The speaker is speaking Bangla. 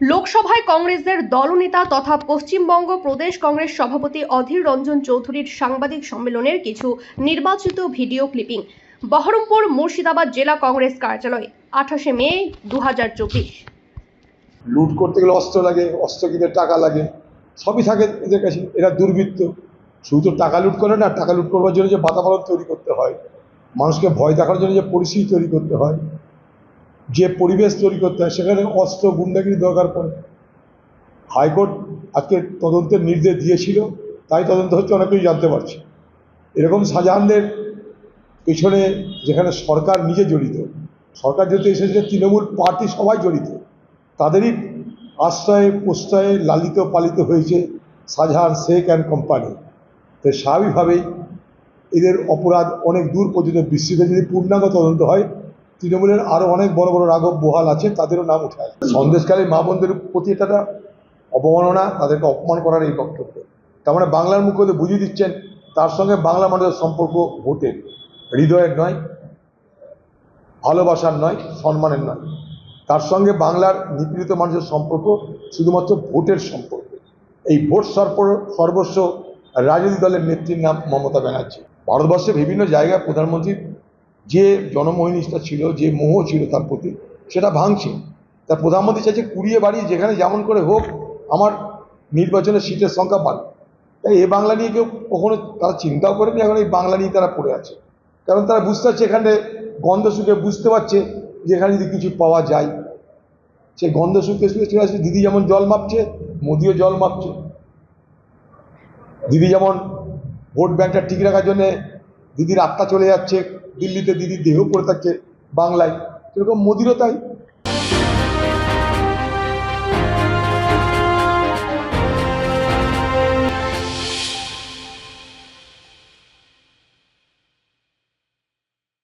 লোকসভায় কংগ্রেসের দলনেতা তথা পশ্চিমবঙ্গ প্রদেশ কংগ্রেস সভাপতি অধীর রঞ্জন চৌধুরীর সাংবাদিক সম্মেলনের কিছু নির্বাচিত ভিডিও ক্লিপিং। বহরমপুর মুর্শিদাবাদ জেলা কংগ্রেস কার্যালয়, আঠাশে মে দু হাজার চব্বিশ। লুট করতে গেলে অস্ত্র লাগে, অস্ত্র কিনতে টাকা লাগে, সবই থাকে এদের কাছে, এরা দুর্বৃত্ত। শুধু টাকা লুট করে না, টাকা লুট করবার জন্য যে বাতাবরণ তৈরি করতে হয়, মানুষকে ভয় দেখার জন্য যে পরিস্থিতি তৈরি করতে হয়। যে পরিবেশ তৈরি করতে হয়, সেখানে অস্ত্র, গুন্ডাগিরি দরকার পড়ে। হাইকোর্ট আজকে তদন্তের নির্দেশ দিয়েছিল, তাই তদন্ত হচ্ছে অনেক কিছু জানতে পারছি। এরকম শাহজাহানদের পেছনে যেখানে সরকার নিজে জড়িত, সরকার যেহেতু এসেছে, তৃণমূল পার্টি সবাই জড়িত, তাদেরই আশ্রয়ে, প্রশ্রয়ে লালিত পালিত হয়েছে শাহজাহান শেখ অ্যান্ড কোম্পানি। তো স্বাভাবিকভাবেই এদের অপরাধ অনেক দূর পর্যন্ত বিস্তৃত। যদি পূর্ণাঙ্গ তদন্ত হয় তৃণমূলের আরও অনেক বড় বড় রাঘব বহাল আছে, তাদেরও নাম উঠে আসবে। সন্দেশকালী মা বোনদের প্রতি এটা অবমাননা, তাদেরকে অপমান করার এই বক্তব্য। তার মানে বাংলার মুখ্যমন্ত্রী বুঝিয়ে দিচ্ছেন, তার সঙ্গে বাংলা মানুষের সম্পর্ক ভোটের। হৃদয়ের নয়, ভালোবাসার নয়, সম্মানের নয়। তার সঙ্গে বাংলার নিপীড়িত মানুষের সম্পর্ক, শুধুমাত্র ভোটের সম্পর্ক। এই ভোট সর্ব সর্বস্ব রাজনৈতিক দলের নেত্রীর নাম মমতা ব্যানার্জি। ভারতবর্ষে বিভিন্ন জায়গায় প্রধানমন্ত্রীর যে জনমোহিনীষ্ঠা ছিল, যে মোহ ছিল তার প্রতি, সেটা ভাঙছে। তার প্রধানমন্ত্রী চাইছে কুড়িয়ে বাড়ি যেখানে যেমন করে হোক, আমার নির্বাচনের সিটের সংখ্যা বাড়ে তাই এ বাংলা নিয়ে কেউ কখনো তারা চিন্তাও করেনি, এখন এই বাংলা নিয়ে তারা পড়ে আছে। কারণ তারা বুঝতে পারছে এখানে গন্ধ শুকে বুঝতে পারছে যে এখানে যদি কিছু পাওয়া যায়, সে গন্ধ শুকে শুকে চলে আসছে দিদি যেমন জল মাপছে, মোদিও জল মাপছে। দিদি যেমন ভোট ব্যাংকটা ঠিক রাখার জন্য দিদির আত্মা চলে যাচ্ছে দিল্লিতে দিদির দেহ পড়ে থাকছে বাংলায়। সেরকম মোদিরও তাই।